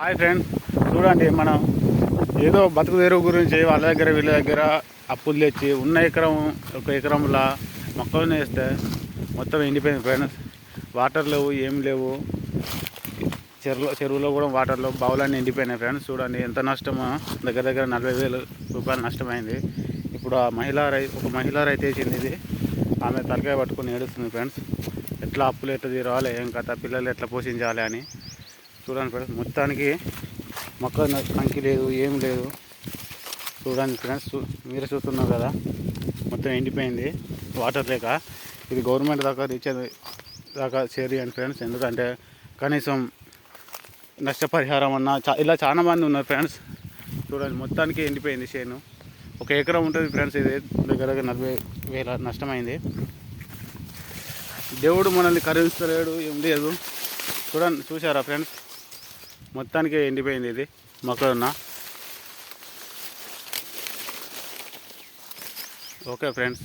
Hi friends చూడండి మనం ఏదో బతుకు తెరువు గురించి వాళ్ళ దగ్గర వీళ్ళ దగ్గర అప్పులు తెచ్చి ఉన్న ఎకరం ఒక ఎకరంలా మొక్కలు వేస్తే మొత్తం ఎండిపోయింది ఫ్రెండ్స్ వాటర్ లేవు ఏం లేవు. చెరువులో చెరువులో కూడా వాటర్లో బావులన్నీ ఎండిపోయినాయి ఫ్రెండ్స్ చూడండి ఎంత నష్టమో. దగ్గర దగ్గర నలభై వేలు రూపాయలు నష్టమైంది. ఇప్పుడు ఆ మహిళా రై ఒక మహిళా రైతు వేసింది ఇది. ఆమె తలకాయ పట్టుకొని ఏడుస్తుంది ఫ్రెండ్స్ ఎట్లా అప్పులు ఎట్లా తీరాలి ఏం కథ పిల్లలు ఎట్లా పోషించాలి అని. చూడండి ఫ్రెండ్స్ మొత్తానికి మొక్క కంకి లేదు ఏం లేదు. చూడండి ఫ్రెండ్స్ చూ- చూస్తున్నారు కదా మొత్తం ఎండిపోయింది. వాటర్ లేక. ఇది గవర్నమెంట్ దాకా రీచ్ దాకా చేరియండి ఫ్రెండ్స్ ఎందుకంటే కనీసం నష్టపరిహారం అన్న చా- ఇలా చాలా మంది ఉన్నారు ఫ్రెండ్స్. చూడండి మొత్తానికి ఎండిపోయింది చేను. ఒక ఎకరం ఉంటుంది ఫ్రెండ్స్ ఇది దగ్గర దగ్గర నలభై వేల నష్టమైంది. దేవుడు మనల్ని కరుణిస్తలేడు ఏం లేదు. చూడండి చూసారా ఫ్రెండ్స్? మొత్తానికి ఎండిపోయింది ఇది మొక్కలున్న. Okay friends.